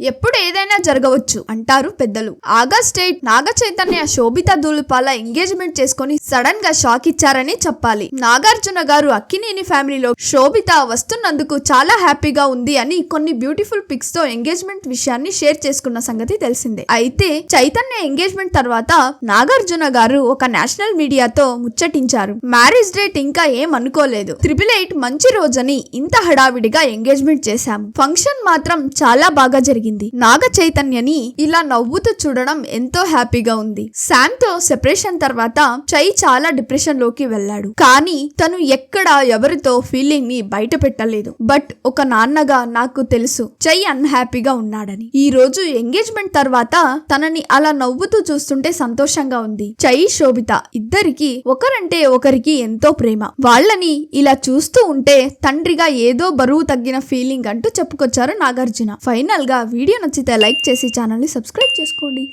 ఎప్పుడు జరగవచ్చు అంటారు పెద్దలు. August eight Naga Chaitanya Sobhita Dhulipala engagement చేసుకొని సడన్గా షాక్ ఇచ్చారని చెప్పాలి. నాగార్జున గారు అక్కినేని ఫ్యామిలీలో శోభిత వస్తున్నందుకు చాలా హ్యాపీగా ఉంది అని కొన్ని బ్యూటిఫుల్ పిక్స్తో ఎంగేజ్మెంట్ విషయాన్ని షేర్ చేసుకున్న సంగతి తెలిసిందే. అయితే చైతన్య ఎంగేజ్మెంట్ తర్వాత నాగార్జున గారు ఒక నేషనల్ మీడియాతో ముచ్చటించారు. మ్యారేజ్ డేట్ ఇంకా ఏం అనుకోలేదు. త్రిపుల్ ఎయిట్ మంచి రోజని ఇంత హడావిడిగా ఎంగేజ్మెంట్ చేశాము. ఫంక్షన్ మాత్రం చాలా బాగా జరిగింది. నాగ చైతన్య చైతన్యని ఇలా నవ్వుతూ చూడడం ఎంతో హ్యాపీగా ఉంది. శామ్తో సెపరేషన్ తర్వాత చై చాలా డిప్రెషన్లోకి వెళ్ళాడు. కానీ తను ఎక్కడ ఎవరితో ఫీలింగ్ని బయట పెట్టలేదు. బట్ ఒక నాన్నగా నాకు తెలుసు చై అన్హ్యాపీగా ఉన్నాడని. ఈ రోజు ఎంగేజ్మెంట్ తర్వాత తనని అలా నవ్వుతూ చూస్తుంటే సంతోషంగా ఉంది. చై శోభిత ఇద్దరికి ఒకరంటే ఒకరికి ఎంతో ప్రేమ. వాళ్ళని ఇలా చూస్తూ ఉంటే తండ్రిగా ఏదో బరువు తగ్గిన ఫీలింగ్ అంటూ చెప్పుకొచ్చారు నాగార్జున. ఫైనల్గా వీడియో నచ్చితే లైక్ చేసి ఛానల్ని సబ్స్క్రైబ్ చేసుకోండి.